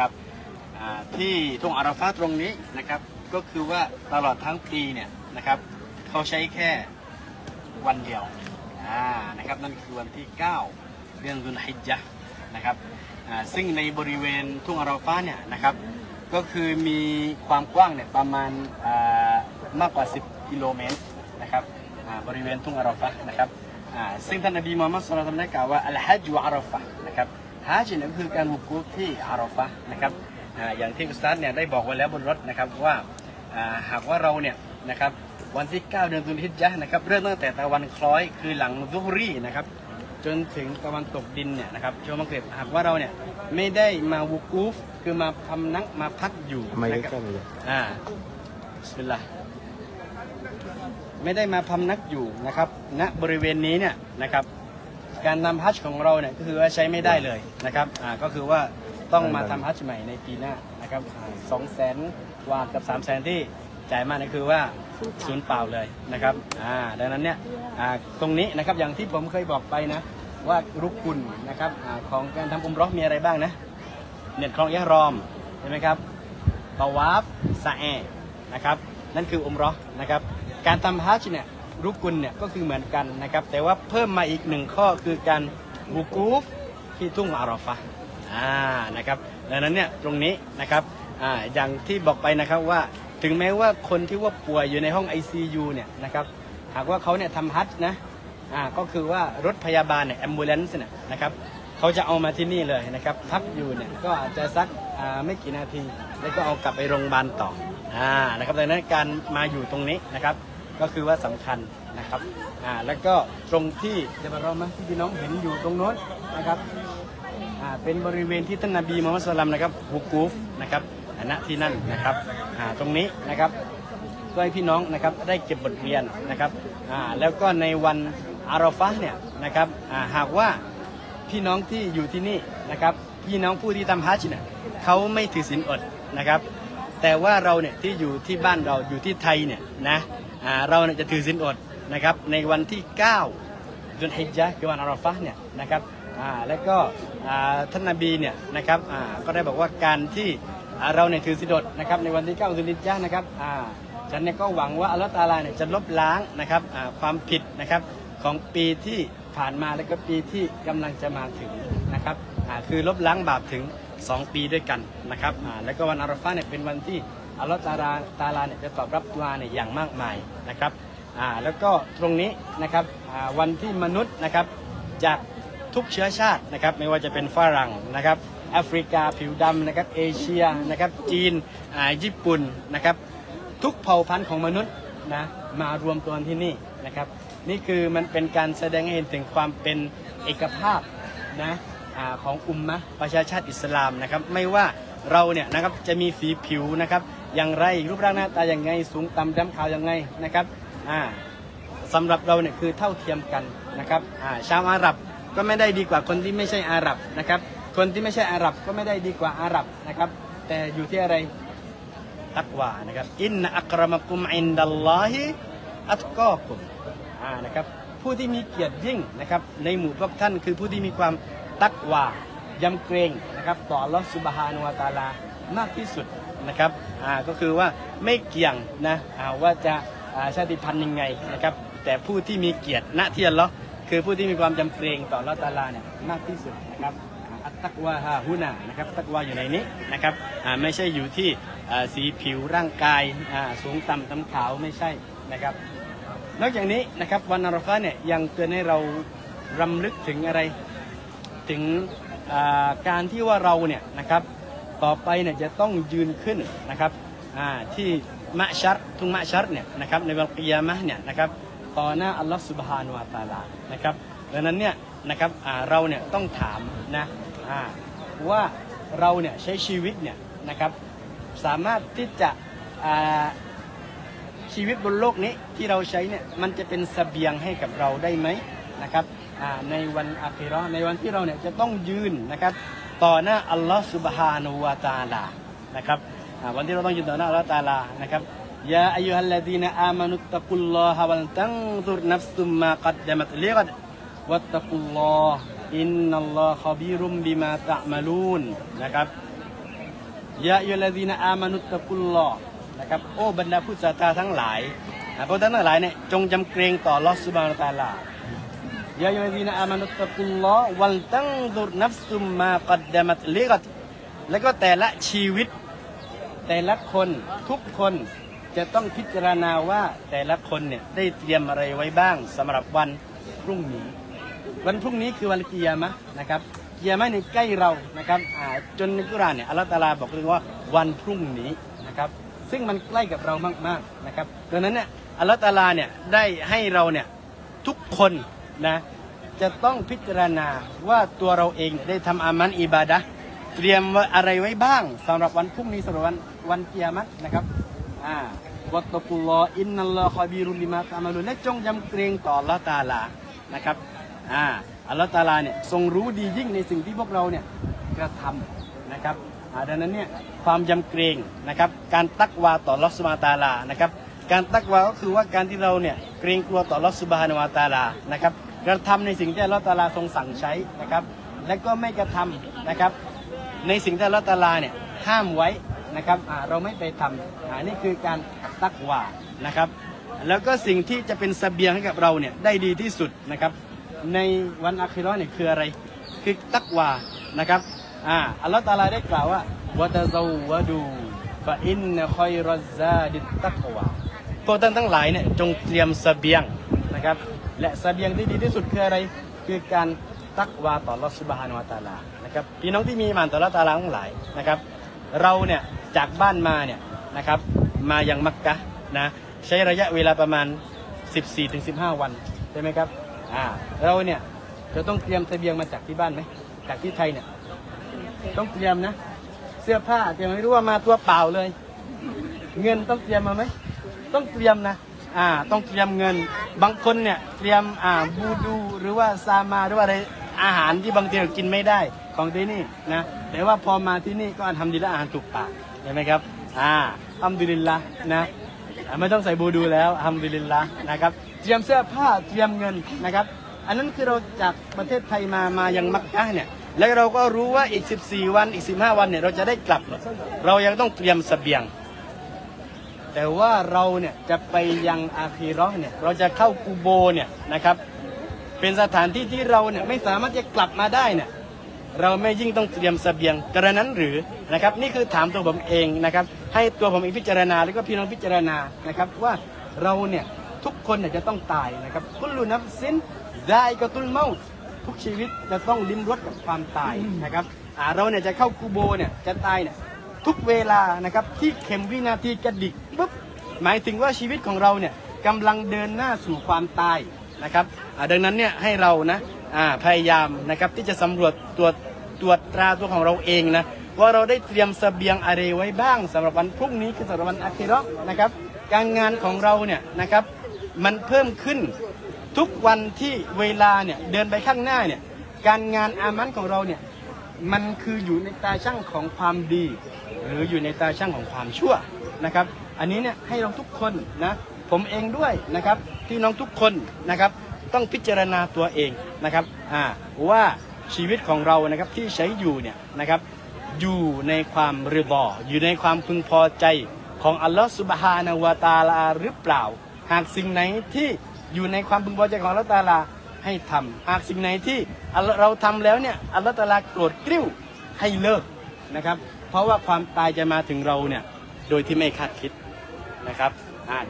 นะครับที่ทุ่งอาราฟาตรงนี้นะครับก็คือว่าตลอดทั้งปีเนี่ยนะครับเขาใช้แค่วันเดียวนะครับนั่นคือวันที่ 9 เดือนดุลฮิจญะห์นะครับซึ่งในบริเวณทุ่งอาราฟาเนี่ยนะครับก็คือมีความกว้างเนี่ยประมาณมากกว่า 10 กิโลเมตรนะครับบริเวณทุ่งอาราฟะนะครับซึ่งท่านนบีมูฮัมมัดสุลตัลลัลลอฮุอะลัยฮิวะซัลลัมได้กล่าวว่าอัลฮัจญ์อาราฟะ ห์นะครับฮัจญ์เนี่ยก็คือการวุกูฟที่อาราฟะนะครับอย่างที่อุสตาดเนี่ยได้บอกไว้แล้วบนรถนะครับว่าหากว่าเราเนี่ยนะครับวันที่ 9 เดือนตุลฮิจะนะครับเริ่มตั้งแต่ตะวันคล้อยคือหลังซุฮรีนะครับจนถึงตะวันตกดินเนี่ยนะครับช่วงมักเริบหากว่าเราเนี่ยไม่ได้มาวุกูฟคือมาพำนักมาพักอยู่ไม่นะได้ครับก็ไม่ได้อ่าบิสมิลลาห์ไม่ได้มาพำนักอยู่นะครับณบริเวณนี้เนี่ยนะครับ การนำฮัจญ์ของเราเนี่ยก็คือว่าใช้ไม่ได้เลยนะครับอ่าก็คือว่าต้องมาทำฮัจญ์ใหม่ในปีหน้านะครับสองแสนกว่ากับสามแสนที่จ่ายมาเนี่ยคือว่าศูนย์เปล่าเลยนะครับอ่าดังนั้นเนี่ยอ่าตรงนี้นะครับอย่างที่ผมเคยบอกไปนะว่ารุกกุลนะครับอาของการทำอุมเรอมีอะไรบ้างนะเน็ตคลองยะรอมใช่ไหมครับตาวาฟซาแอนะครับนั่นคืออุมเรอนะครับการทำฮัจญ์เนี่ย รุกุลเนี่ยก็คือเหมือนกันนะครับ แต่ว่าเพิ่มมาอีกหนึ่งข้อคือการบุกูฟที่ทุ่งอาราฟะอ่านะครับดังนั้นเนี่ยตรงนี้นะครับอ่าอย่างที่บอกไปนะครับว่าถึงแม้ว่าคนที่ว่าป่วยอยู่ในห้อง ICU เนี่ยนะครับหากว่าเขาเนี่ยทำฮัจญ์นะอ่าก็คือว่ารถพยาบาลเนี่ยแอมบูเลนซ์เนี่ยนะครับเขาจะเอามาที่นี่เลยนะครับพักอยู่เนี่ยก็อาจจะสักอ่าไม่กี่นาที แล้วก็เอากลับไปโรงพยาบาลต่ออ่านะครับดังนั้นการมาอยู่ตรงนี้นะครับ ก็คือว่าสำคัญนะครับอ่าแล้วก็ตรงที่เดบารอมะที่พี่น้องเห็นอยู่ตรงโน้นนะครับอ่าเป็นบริเวณที่ท่านนบีมุฮัมมัดสุลตัมนะครับฮุกูฟนะครับณที่นั่นนะครับอ่าตรงนี้นะครับเพื่อให้พี่น้องนะครับได้เก็บบทเรียนนะครับอ่าแล้วก็ในวันอาราฟะเนี่ยนะครับอ่าหากว่าพี่น้องที่อยู่ที่นี่นะครับพี่น้องผู้ที่ทำฮัจญ์เนี่ยเขาไม่ถือศีลอดนะครับ แต่ว่าเราเนี่ยที่อยู่ที่บ้านเราอยู่ที่ไทยเนี่ยนะ อ่าเราเนี่ยจะถือศีลอดนะครับในวันที่9ดุลฮิจญะห์คือวันอาราฟะเนี่ยนะครับอ่าแล้วก็อ่าท่านนบีเนี่ยนะครับอ่าก็ได้บอกว่าการที่เราเนี่ยถือศีลอดนะครับในวันที่9ดุลฮิจญะห์นะครับอ่าฉันเนี่ยก็หวังว่าอัลลอฮฺตาลาเนี่ยจะลบล้างนะครับความผิดนะครับของปีที่ผ่านมาแล้วก็ปีที่กำลังจะมาถึงนะครับคือลบล้างบาปถึง 2 ปีด้วยกันนะครับแล้วก็วันอาราฟะเนี่ยเป็นวันที่ อัลลอฮฺตาลาตาลาเนี่ยจะตอบรับดุอาเนี่ยอย่างมากมายนะครับอ่าแล้วก็ตรงนี้นะครับอ่าวันที่มนุษย์นะครับจากทุกเชื้อชาตินะครับไม่ว่าจะเป็นฝรั่งนะครับแอฟริกาผิวดำนะครับเอเชียนะครับจีนอ่าญี่ปุ่นนะครับทุกเผ่าพันธุ์ของมนุษย์นะมารวมตัวที่นี่นะครับนี่คือมันเป็นการแสดงให้เห็นถึงความเป็นเอกภาพนะอาของอุมมะประชาชาติอิสลามนะครับไม่ว่าเราเนี่ยนะครับจะมีสีผิวนะครับ อย่างไรรูปร่างหน้าตาอย่างไง สูงต่ำดำขาวอย่างไงนะครับอ่าสำหรับเราเนี่ยคือเท่าเทียมกันนะครับอ่าชาวอาหรับก็ไม่ได้ดีกว่าคนที่ไม่ใช่อาหรับนะครับ คนที่ไม่ใช่อาหรับก็ไม่ได้ดีกว่าอาหรับนะครับ แต่อยู่ที่อะไรตักวานะครับอินนะอักรมกุมอินดัลลอฮิอัตกอกุมอ่านะครับผู้ที่มีเกียรติยิ่งนะครับในหมู่พวกท่านคือผู้ที่มีความตักวายำเกรงนะครับต่อลอสุบฮานุวาตาลามากที่สุด นะครับอ่าก็คือว่าไม่เกี่ยงนะอ่าว่าจะอ่าชาติพันธุ์ยังไงนะครับแต่ผู้ที่มีเกียรติณที่อัลลอฮ์คือผู้ที่มีความยำเกรงต่ออัลอตาลาเนี่ยมากที่สุดนะครับอัตตักวาฮาฮุนานะครับตักวาอยู่ในนี้นะครับอ่าไม่ใช่อยู่ที่อ่าสีผิวร่างกายอ่าสูงต่ำต่ำขาวไม่ใช่นะครับ นอกจากนี้นะครับวันอาราฟะเนี่ยยังเตือนให้เรารำลึกถึงอะไรถึงการที่ว่าเราเนี่ยนะครับ ต่อไปเนี่ยจะต้องยืนขึ้นนะครับอ่าที่มะชัรทุ่งมะชัรเนี่ยนะครับในวันกิยามะเนี่ยนะครับต่อหน้าอัลลอฮฺสุบฮานุวาตาลานะครับดังนั้นเนี่ยนะครับอ่าเราเนี่ยต้องถามนะอ่าว่าเราเนี่ยใช้ชีวิตเนี่ยนะครับสามารถที่จะอ่าชีวิตบนโลกนี้ที่เราใช้เนี่ยมันจะเป็นเสบียงให้กับเราได้ไหมนะครับในวันอาคิราะห์ในวันที่เราเนี่ยจะต้องยืนนะครับ ต่อหน้าอัลลอฮฺสุบฮานุวาตาลานะครับวันที่เราต้องยืนต่อหน้าอัลลอฮฺตาลานะครับยาอายุฮัลลดีนอามานุตตะกุลลอฮะวันตั้งซุรนับซุมมากัดดะมัตเลกัดวัตตะกุลลอฮอินนัลลอฮฺขบีรุมบิมาตะมาลูนนะครับยาอายุฮัลลดีนอามานุตตะกุลลอฮนะครับโอ้บรรดาผู้ศรัทธาทั้งหลายพวกท่านทั้งหลายเนี่ยจงจำเกรงต่ออัลลอสุบานตาลา ยะยุลดีนอามานุตะกุลลอวัลตังดุนัฟซุมมากัดดามัตลิกัตแล้วก็แต่ละชีวิต แต่ละคนทุกคนจะต้องพิจารณาว่าแต่ละคนเนี่ยได้เตรียมอะไรไว้บ้างสำหรับวันพรุ่งนี้ วันพรุ่งนี้คือวันกิยามะนะครับกิยามะในใกล้เรานะครับจนในกุรานเนี่ยอัลลอฮฺตาลาบอกเลยว่าวันพรุ่งนี้นะครับ ซึ่งมันใกล้กับเรามากๆนะครับดังนั้นเนี่ยอัลลอฮฺตาลาเนี่ยได้ให้เราเนี่ยทุกคน นะจะต้องพิจารณาว่าตัวเราเองได้ทำอามันอิบาดะเตรียมอะไรไว้บ้างสำหรับวันพรุ่งนี้สำหรับวันวันเกิยามะห์นะครับอ่าวัตตกุลลออินนัลลอฮฺคอบีรุลิมาตามาลุนและจงยำเกรงต่อลลอฮฺตาลานะครับอ่าอัลลอฮฺตาลาเนี่ยทรงรู้ดียิ่งในสิ่งที่พวกเราเนี่ยกระทำนะครับดังนั้นเนี่ยความยำเกรงนะครับการตักวาต่อลอสมาตาลานะครับการตักวาก็คือว่าการที่เราเนี่ยเกรงกลัวต่อลอสุบฮานวาตาลานะครับ กระทำในสิ่งที่อัลลอฮฺตาลาทรงสั่งใช้นะครับ และก็ไม่กระทำนะครับ ในสิ่งที่อัลลอฮฺตาลาเนี่ยห้ามไว้นะครับเราไม่ไปทำอ่านี่คือการตักว่านะครับ แล้วก็สิ่งที่จะเป็นสเสบียงให้กับเราเนี่ยได้ดีที่สุดนะครับ ในวันอาคิเราะห์เนี่ยคืออะไร คือตักว่านะครับอ่าอัลลอฮฺตาลาได้กล่าวว่าวะตะซาวะดูฟะอินนะคอยรซาดิตักวาพวกท่านทั้งหลายเนี่ยจงเตรียมสเสบียงนะครับ และเสบียงที่ดีที่สุดคืออะไร คือการตักวาต่ออัลลอฮฺซุบฮานวะตาลานะครับพี่น้องที่มีมานต่ออัลอตาลาทั้งหลายนะครับ เราเนี่ยจากบ้านมาเนี่ยนะครับมายังมักกะนะใช้ระยะเวลาประมาณ 14-15 วันใช่ไหมครับอ่าเราเนี่ยจะต้องเตรียมเสบียงมาจากที่บ้านไหมจากที่ไทยเนี่ยต้องเตรียมนะ เสื้อผ้าเตรียมไม่รู้ว่ามาตัวเปล่าเลย เงินต้องเตรียมมาไหมต้องเตรียมนะ อ่าต้องเตรียมเงิน บางคนเนี่ยเตรียมอ่าบูดูหรือว่าซามาหรือว่าอะไรอาหารที่บางทีเรากินไม่ได้ของที่นี่นะแต่ว่าพอมาที่นี่ก็ทำดีละอาหารถูกปากเห็นไหมครับอ่าอัมดุลิลละนะไม่ต้องใส่บูดูแล้วอัมดุลิลละนะครับเตรียมเสื้อผ้าเตรียมเงินนะครับ อันนั้นคือเราจากประเทศไทยมามายังมักกะเนี่ยแล้วเราก็รู้ว่าอีก 14 วันอีก 15 วันเนี่ยเราจะได้กลับ เรายังต้องเตรียมเสบียง แต่ว่าเราเนี่ยจะไปยังอาคีร์เนี่ยเราจะเข้ากูโบเนี่ยนะครับ เป็นสถานที่ที่เราเนี่ยไม่สามารถจะกลับมาได้เนี่ยเราไม่ยิ่งต้องเตรียมเสบียงกระนั้นหรือนะครับ นี่คือถามตัวผมเองนะครับ ให้ตัวผมเองพิจารณาแล้วก็พี่น้องพิจารณานะครับ ว่าเราเนี่ยทุกคนเนี่ยจะต้องตายนะครับกุลูนับสินได้กตุลเมาต์ทุกชีวิตจะต้องลิ้มรสกับความตายนะครับเราเนี่ยจะเข้ากูโบเนี่ยจะตายเนี่ย ทุกเวลานะครับที่เข็มวินาทีกระดิกปุ๊บหมายถึงว่าชีวิตของเราเนี่ยกำลังเดินหน้าสู่ความตายนะครับดังนั้นเนี่ยให้เรานะาพยายามนะครับที่จะสำรวจตรวจตรวจตราตัวของเราเองนะว่าเราได้เตรียมเสบียงอะไรไว้บ้างสำหรับวันพรุ่งนี้คือสำหรับวันอาคิเราะห์นะครับ การงานของเราเนี่ยนะครับมันเพิ่มขึ้นทุกวันที่เวลาเนี่ยเดินไปข้างหน้าเนี่ยการงานอามันของเราเนี่ย มันคืออยู่ในตาช่างของความดี หรืออยู่ในตาช่างของความชั่วนะครับ อันนี้เนี่ยให้เราทุกคนนะผมเองด้วยนะครับที่น้องทุกคนนะครับต้องพิจารณาตัวเองนะครับอ่าว่าชีวิตของเรานะครับที่ใช้อยู่เนี่ยนะครับอยู่ในความริบออยู่ในความพึงพอใจของอัลลอฮฺสุบฮานาวตาลาหรือเปล่า หากสิ่งไหนที่อยู่ในความพึงพอใจของอัลลอฮฺตาลา ให้ทำหากสิ่งไหนที่เราทำแล้วเนี่ยอัลลอฮฺตะอาลาโกรธกริ้วให้เลิกนะครับ เพราะว่าความตายจะมาถึงเราเนี่ยโดยที่ไม่คาดคิดนะครับ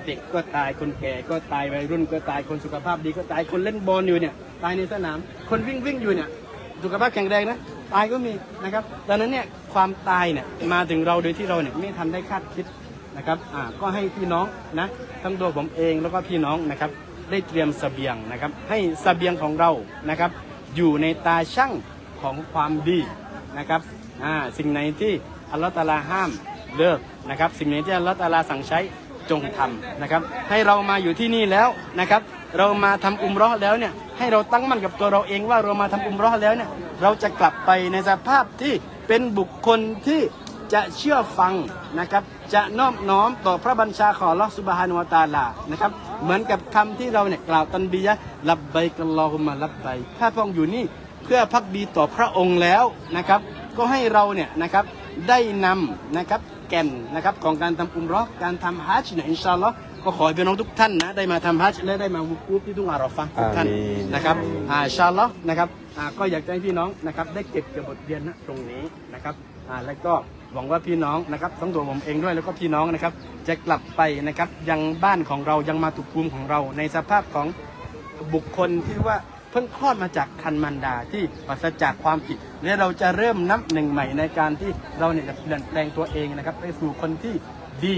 เด็กก็ตายคนแก่ก็ตายวัยรุ่นก็ตายคนสุขภาพดีก็ตายคนเล่นบอลอยู่เนี่ยตายในสนาม คนวิ่งวิ่งอยู่เนี่ยสุขภาพแข็งแรงนะตายก็มีนะครับดังนั้นเนี่ยความตายเนี่ยมาถึงเราโดยที่เราเนี่ยไม่ทันได้คาดคิดนะครับอ่าก็ให้พี่น้องนะทั้งตัวผมเองแล้วก็พี่น้องนะครับ ได้เตรียมสเสบียงนะครับ ให้สเสบียงของเรานะครับ อยู่ในตาช่างของความดีนะครับอ่าสิ่งไหนที่อัลลอฮฺตาลาห้ามเลิกนะครับ สิ่งไหนที่อัลลอฮฺตาลาสั่งใช้จงทำนะครับ ให้เรามาอยู่ที่นี่แล้วนะครับ เรามาทำอุมราะแล้วเนี่ยให้เราตั้งมั่นกับตัวเราเองว่าเรามาทำอุมราะแล้วเนี่ยเราจะกลับไปในสภาพที่เป็นบุคคลที่ จะเชื่อฟังนะครับ จะนอบน้อมต่อพระบัญชาของอัลลอฮฺสุบฮานุวะตะอาลานะครับ เหมือนกับคำที่เราเนี่ยกล่าวตันบียะห์ลับไบกัลลอฮุมะลับไบข้าพระองค์อยู่นี่เพื่อพักดีต่อพระองค์แล้วนะครับ ก็ให้เราเนี่ยนะครับได้นำนะครับแก่นนะครับของการทำอุมเรอการทำฮัจญ์เนี่ยอินชาอัลลอฮ์ก็ขอให้พี่น้องทุกท่านนะได้มาทำฮัจญ์และได้มาวุกูฟที่ทุ่งอาราฟะห์ทุกท่านอามีนนะครับอ่าอินชาอัลลอฮ์นะครับอ่าก็อยากจะให้พี่น้องนะครับได้เก็บเกี่ยวบทเรียนนะตรงนี้นะครับอ่าแล้วก็ หวังว่าพี่น้องนะครับทั้งตัวผมเองด้วยแล้วก็พี่น้องนะครับ จะกลับไปนะครับยังบ้านของเรายังมาตุภูมิของเรา ในสภาพของบุคคลที่ว่าเพิ่งคลอดมาจากคันมันดาที่ปราศจากความผิดและเราจะเริ่มนับหนึ่งใหม่ในการที่เราเนี่ยจะเปลี่ยนแปลงตัวเองนะครับ ไปสู่คนที่ดี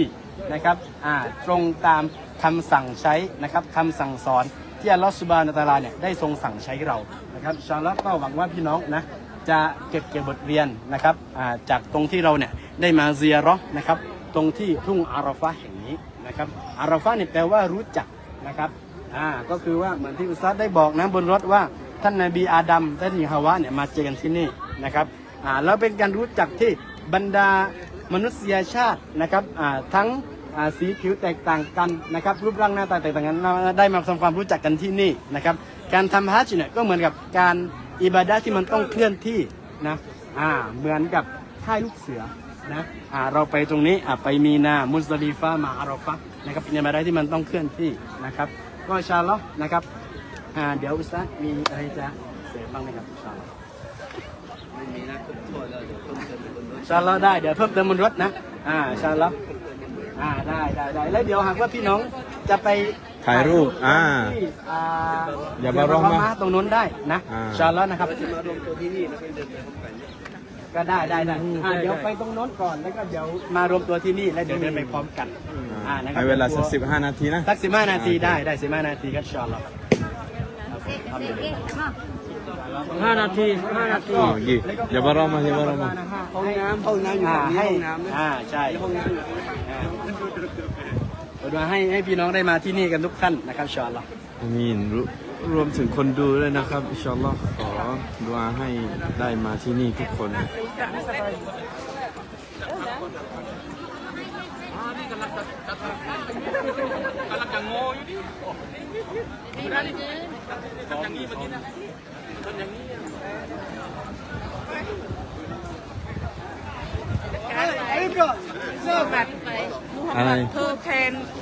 นะครับอ่าตรงตามคำสั่งใช้นะครับคำสั่งสอนที่อัลลอฮฺสุบานตะอาลาเนี่ยได้ทรงสั่งใช้เรานะครับชาลอก็หวังว่าพี่น้องนะ จะเก็บเกี่ยวบทเรียนนะครับจากตรงที่เราเนี่ยได้มาเซียร์นะครับตรงที่ทุ่งอาราฟะแห่งนี้นะครับอาราฟะเนี่ยแปลว่ารู้จักนะครับอ่าก็คือว่าเหมือนที่อุสตาดได้บอกนะบนรถว่าท่านนบีอาดัมท่านฮาวะเนี่ยมาเจอกันที่นี่นะครับอ่าแล้วเป็นการรู้จักที่บรรดามนุษยชาตินะครับอ่าทั้งสีผิวแตกต่างกันนะครับรูปร่างหน้าตาแตกต่างกันได้มาทำความรู้จักกันที่นี่นะครับการทำฮัจญ์เนี่ยก็เหมือนกับการ อิบาดะที่มันต้องเคลื่อนที่นะอ่าเหมือนกับค่ายลูกเสือนะอ่าเราไปตรงนี้อ่าไปมีนามุสลิฟะมาอาราฟะนะครับเป็นอิบาดะที่มันต้องเคลื่อนที่นะครับ ก็ชาลอ์นะครับอ่าเดี๋ยวอุสตาดมีอะไรจะเสริมบ้างไหมครับชาลลอฮ์ไม่มีนะครบถ้วนแล้วเดี๋ยวเพิ่มเติมเป็นคนนู้นอินชาลอ์ได้เดี๋ยวเพิ่มเติมบนรถนะอ่าชาลอ์อ่าได้ได้ได้แล้วเดี๋ยวหากว่าพี่น้องจะไป ถ่ายรูปอ่า ที่อ่าอย่ามาร้องนะตรงนู้นได้นะอ่าอินชาอัลลอฮ์นะครับจะมารวมตัวที่นี่แล้วก็เดินไปพร้อมกันก็ได้ได้ได้อ่าเดี๋ยวไปตรงโน้นก่อนแล้วก็เดี๋ยวมารวมตัวที่นี่แล้วเดี๋ยวเดินไปพร้อมกันอ่านะครัให้เวลาสักสิบห้านาทีนะ สักสิบห้านาทีได้ได้สิบห้านาทีครับอินชาอัลลอฮ์ครับผมห้านาทีห้านาที อ๋อกี่อย่ามาร้องมาอย่ามาร้องมา ห้องน้ำห้องน้ำอยู่อ่าฝั่งนี้ให้ห้องน้ำนะอ่าใช่ ห้องน้ำอยู่อ่าเอาดูให้ให้พี่น้องได้มาที่นี่กันทุกท่านนะครับอินชาอัลลอฮ์อามีนรวรวมถึงคนดูด้วยนะครับอินชาอัลลอฮ์ขอดุอาให้ได้มาที่นี่ทุกคนอะไรเธอแทนเธอแทน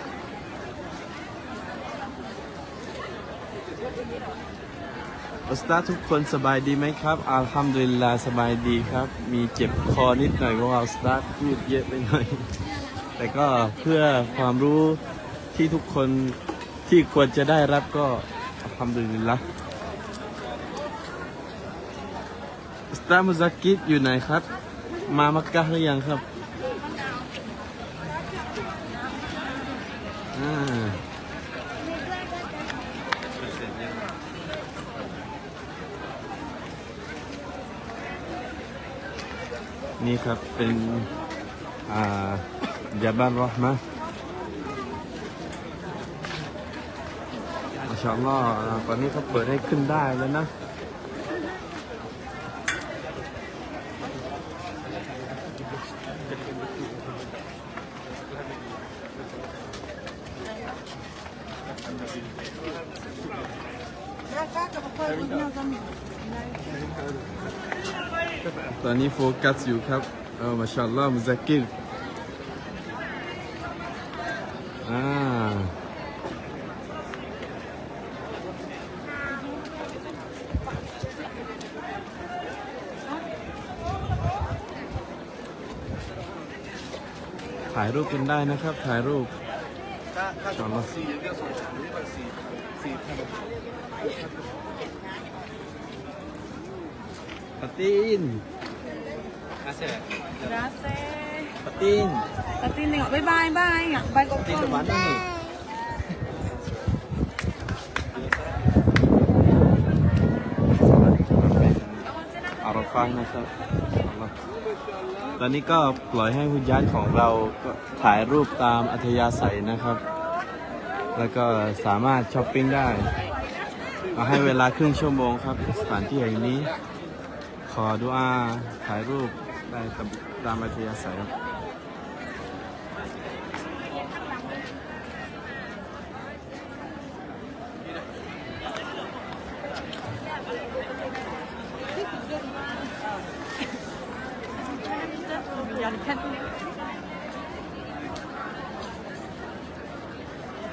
อุสตาทุกคนสบายดีไหมครับอัลฮัมดุลิลลาสบายดีครับ มีเจ็บคอนิดหน่อยเพราะว่าอุสตาพูดเยอะไปหน่อย แต่ก็เพื่อความรู้ที่ทุกคนที่ควรจะได้รับก็อัลฮัมดุลิลละอุสตามุซักกิดอยู่ไหนครับ มามักกะหรือยังครับ นี้ครับเป็นอ่าจาบันรอห์มะอัลลอฮ์อ่าตอนนี้เขาเปิดให้ขึ้นได้แล้วนะ อนนี้โฟกัสอยู่ครับเออมาชาอัลลอฮ์มุซักกิรอ่าถ่ายรูปกันได้นะครับ ถ่ายรูปถ้าถ้าชาอัลลอฮ์สี่เรื่องสองสามหรือว่าสี่สี่พันปตีน อาเซีย Gracias. ปะตีน Tati nengok. Bye bye bye. Bye ปะตีน kok. สวรรค์นี่อาราฟานะครับอัลลอฮ์ตอนนี้ก็ปล่อยให้หุญญาตของเราก็ถ่ายรูปตามอัธยาศัยนะครับ แล้วก็สามารถช้อปปิ้งได้มาให้เวลาครึ่งชั่วโมงครับ สถานที่แห่งนี้ ขอดูอาถ่ายรูป ได้ตามตามอัธยาศัยครับ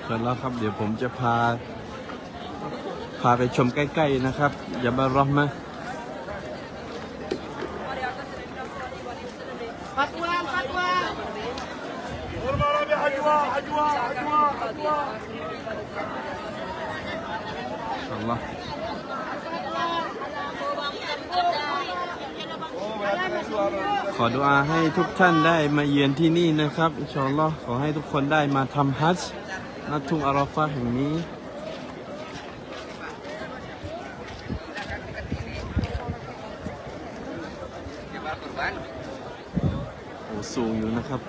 เสร็จแล้วครับ เดี๋ยวผมจะพา พาไปชมใกล้ ๆ นะครับ อย่ามารอมา อัลลอฮ์ขอดุอาให้ทุกท่านได้มาเยือนที่นี่นะครับอินชาอัลลอฮ์ขอให้ทุกคนได้มาทำฮัจญ์ณทุ่งอาราฟาแห่งนี้โอ้สูงอยู่นะครับ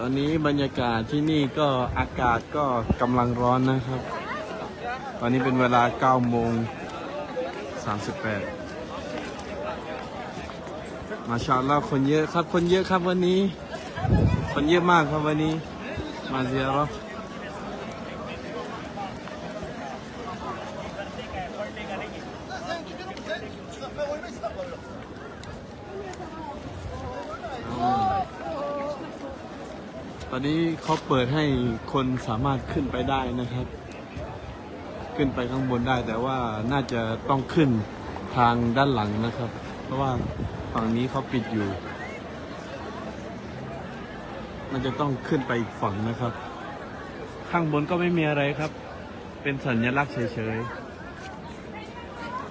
ตอนนี้บรรยากาศที่นี่ก็อากาศก็กำลังร้อนนะครับ ตอนนี้เป็นเวลา9โมง38 มาชาอัลลอฮ์คนเยอะครับ คนเยอะครับวันนี้ คนเยอะมากครับวันนี้ มาเซียร์ ตอนนี้ เขาเปิดให้คนสามารถขึ้นไปได้นะครับ ขึ้นไปข้างบนได้ แต่ว่าน่าจะต้องขึ้นทางด้านหลังนะครับ เพราะว่าฝั่งนี้เขาปิดอยู่มันจะต้องขึ้นไปอีกฝั่งนะครับ ข้างบนก็ไม่มีอะไรครับ เป็นสัญลักษณ์เฉย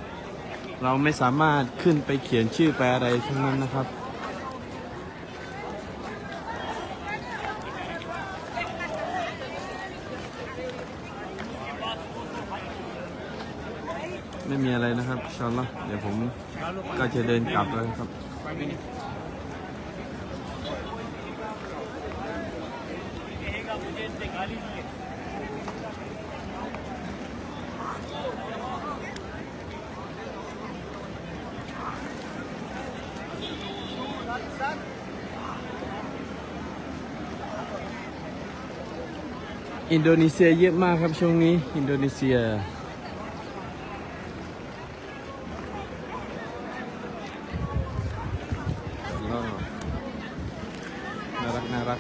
ๆ เราไม่สามารถขึ้นไปเขียนชื่อไปอะไรทั้งนั้นนะครับ ไม่มีอะไรนะครับชอัลลอฮ์เดี๋ยวผมก็จะเดินกลับแล้วครับอินโดนีเซียเยอะมากครับช่วงนี้ อินโดนีเซีย ก็น่ารักน่ารัก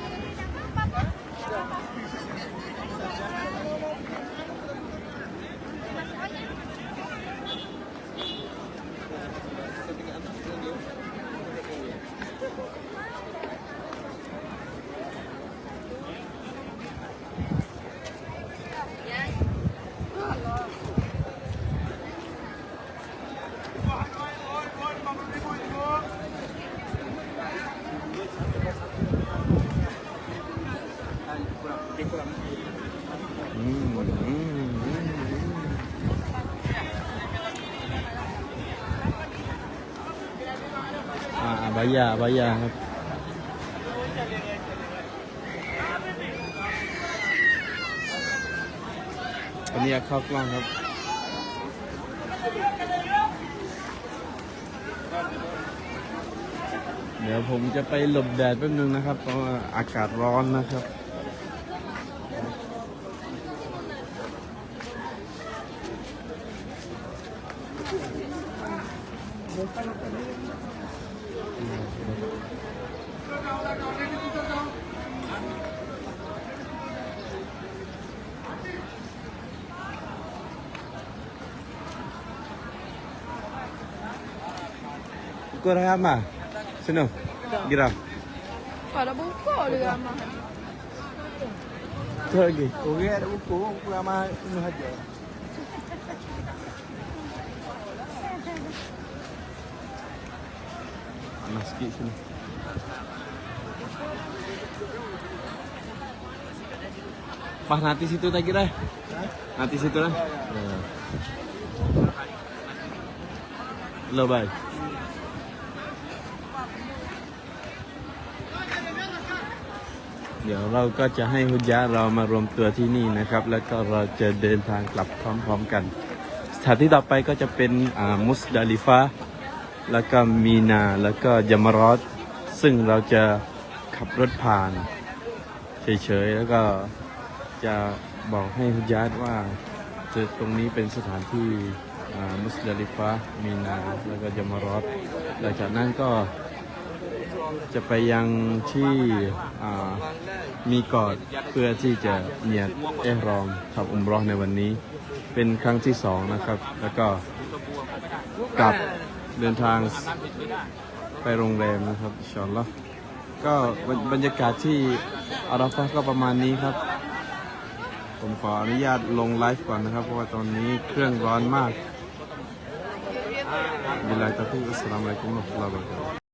อืมอืมอืมอืม อ่ายาบายาครับอันนี้เข้ากล้องครับเดี๋ยวผมจะไปหลบแดดแป๊บนึงนะครับเพราะอากาศร้อนนะครับ Kau dah lama? Sino? Gerak. Pada buka dia mah. Tu lagi. Orang ada buku, buku ramai Ibnu Hajar. Panas sikit sini. Pas nanti situ tak kira. Nanti situ lah. Lo bye. เดี๋ยวเราก็จะให้ฮุจยะเรามารวมตัวที่นี่นะครับ แล้วก็เราจะเดินทางกลับพร้อมๆกัน สถานที่ต่อไปก็จะเป็นมุสดาลิฟะแล้วก็มีนาแล้วก็ยามารอดซึ่งเราจะขับรถผ่านเฉยๆแล้วก็จะบอกให้ฮุจยะว่าจอตรงนี้เป็นสถานที่มุสดาลิฟะมีนาแล้วก็ยามารอดหลังจากนั้นก็ จะไปยังที่มีกอดเพื่อที่จะเนียดเอรอมทำอุมรอในวันนี้ เป็นครั้งที่สองนะครับ แล้วก็กลับเดินทางไปโรงแรมนะครับชอนละก็บรรยากาศที่อาราฟะห์ก็ประมาณนี้ครับ ผมขออนุญาตลงไลฟ์ก่อนนะครับ เพราะว่าตอนนี้เครื่องร้อนมากบิลลาฮิตอฟิอัสสลามุอะลัยกุมวะราะห์มะตุลลอฮ์วะบะเราะกาตุฮ์